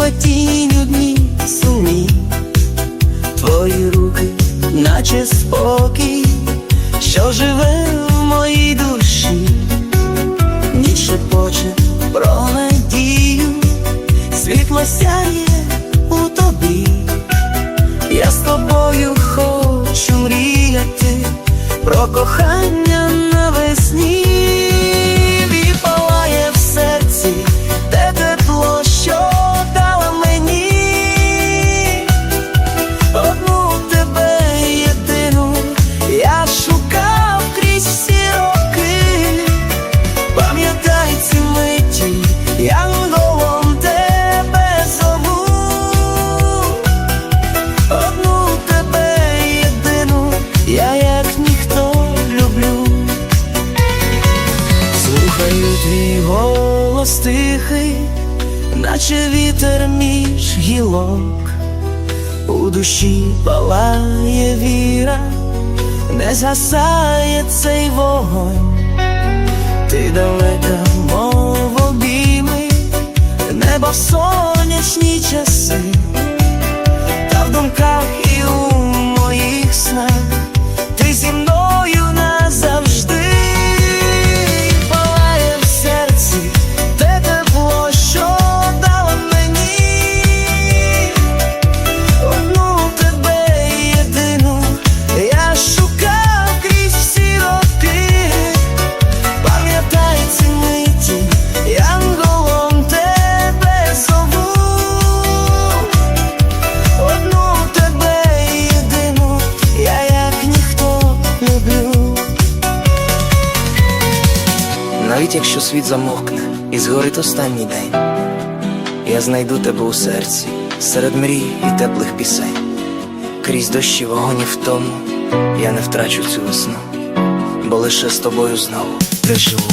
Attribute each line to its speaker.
Speaker 1: плетінь у дні сумі, твої руки, наче спокій, що живе в моїй душі, ніч шепоче про надію, світло сяє у тобі, я з тобою хочу мріяти про кохання. Твій голос тихий, наче вітер між гілок. У душі палає віра, не згасає цей вогонь, ти далека, мов обійми, небо в сонячні часи, та в думках і у моїх снах, Навіть якщо світ замовкне і згорить останній день. Я знайду тебе у серці, серед мрій і теплих пісень. Крізь дощі вогонь і втому я не втрачу цю весну, бо лише з тобою знову приживу.